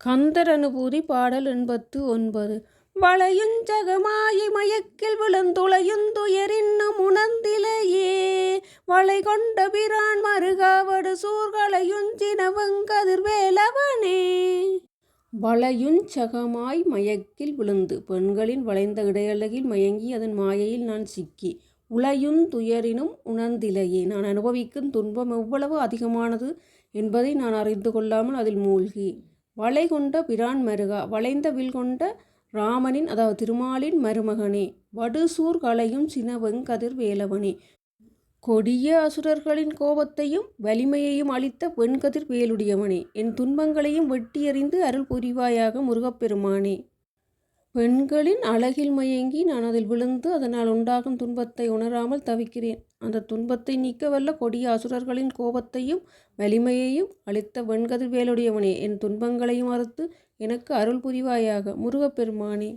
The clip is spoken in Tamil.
கந்தர் அனுபூதி பாடல் எண்பத்து ஒன்பது. வளையுஞ்சகமாயி மயக்கில் விழுந்துளையுந்துயரின்னும் உணர்ந்திலையே வளை கொண்ட பிரான் மருகாவடு சூர்களையுஞ்சினவங்கதிர்வேலவனே வளையுஞ்சகமாய் மயக்கில் விழுந்து பெண்களின் வளைந்த இடையழகில் மயங்கி அதன் மாயையில் நான் சிக்கி உளையுந்துயரினும் உணர்ந்திலையே நான் அனுபவிக்கும் துன்பம் எவ்வளவு அதிகமானது என்பதை நான் அறிந்து கொள்ளாமல் அதில் மூழ்கி வளை கொண்ட பிரான் மருகா வளைந்த வில் கொண்ட ராமனின் அதாவது திருமாலின் மருமகனே வடுசூர் கலையும் சினவெங்கதிர் வேலவனே கொடிய அசுரர்களின் கோபத்தையும் வலிமையையும் அளித்த வெண்கதிர் வேலுடையவனே என் துன்பங்களையும் வெட்டியறிந்து அருள் புரிவாயாக முருகப்பெருமானே. பெண்களின் அழகில் மயங்கி நான் அதில் விழுந்து அதனால் உண்டாகும் துன்பத்தை உணராமல் தவிக்கிறேன். அந்த துன்பத்தை நீக்க வல்ல கொடிய அசுரர்களின் கோபத்தையும் வலிமையையும் அளித்த வெண்கதிர் வேலுடையவனே என் துன்பங்களையும் அறுத்து எனக்கு அருள் புரிவாயாக. முருகப்பெருமானே